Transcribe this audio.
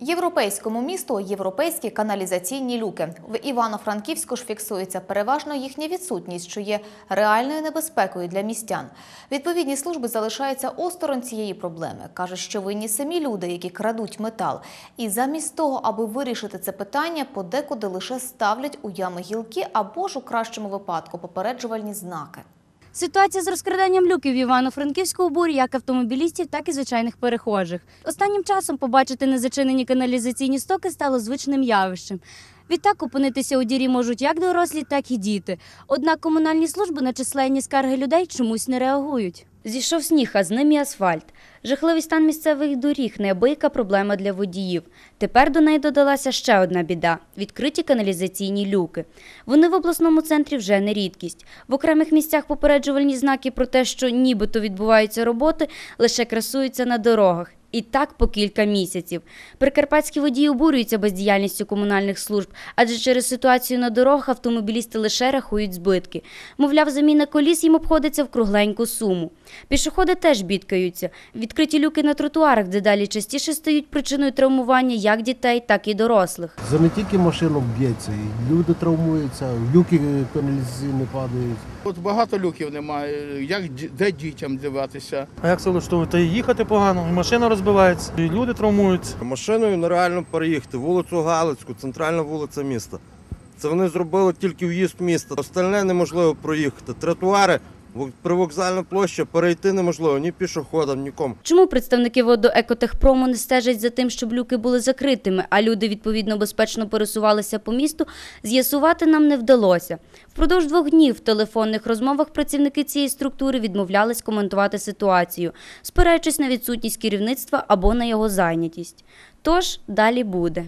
Європейському місту європейські каналізаційні люки. В Івано-Франківську ж фіксується переважно їхня відсутність, що є реальною небезпекою для містян. Відповідні служби залишаються осторонь цієї проблеми. Кажуть, що винні самі люди, які крадуть метал. І замість того, аби вирішити це питання, подекуди лише ставлять у ями гілки або ж у кращому випадку попереджувальні знаки. Ситуація з розкраданням люків в Івано-Франківську обурює як автомобілістів, так і звичайних перехожих. Останнім часом побачити незачинені каналізаційні стоки стало звичним явищем. Відтак опинитися у дірі можуть як дорослі, так і діти. Однак комунальні служби на численні скарги людей чомусь не реагують. Зійшов сніг, а з ним і асфальт. Жахливий стан місцевих доріг неабияка проблема для водіїв. Тепер до неї додалася ще одна біда відкриті каналізаційні люки. Вони в обласному центрі вже не рідкість. В окремих місцях попереджувальні знаки про те, що нібито відбуваються роботи, лише красуються на дорогах. І так по кілька місяців. Прикарпатські водії обурюються бездіяльністю комунальних служб, адже через ситуацію на дорогах автомобілісти лише рахують збитки. Мовляв, заміна коліс їм обходиться в кругленьку суму. Пішоходи теж бідкаються. Відкриті люки на тротуарах дедалі частіше стають причиною травмування як дітей, так і дорослих. За не тільки машину б'ється, і люди травмуються, люки каналізаційні падають. От багато люків немає. Як ді- де дітям дивитися? А як це влаштовувати? І їхати погано, і машина розбивається, і люди травмуються. Машиною нереально переїхати вулицю Галицьку, центральна вулиця міста. Це вони зробили тільки в'їзд в місто. Остальне неможливо проїхати. Тротуари, привокзальна площа перейти неможливо ні пішоходам, нікому. Чому представники водоекотехпрому не стежать за тим, щоб люки були закритими, а люди відповідно безпечно пересувалися по місту, з'ясувати нам не вдалося. Впродовж двох днів в телефонних розмовах працівники цієї структури відмовлялись коментувати ситуацію, спираючись на відсутність керівництва або на його зайнятість. Тож далі буде.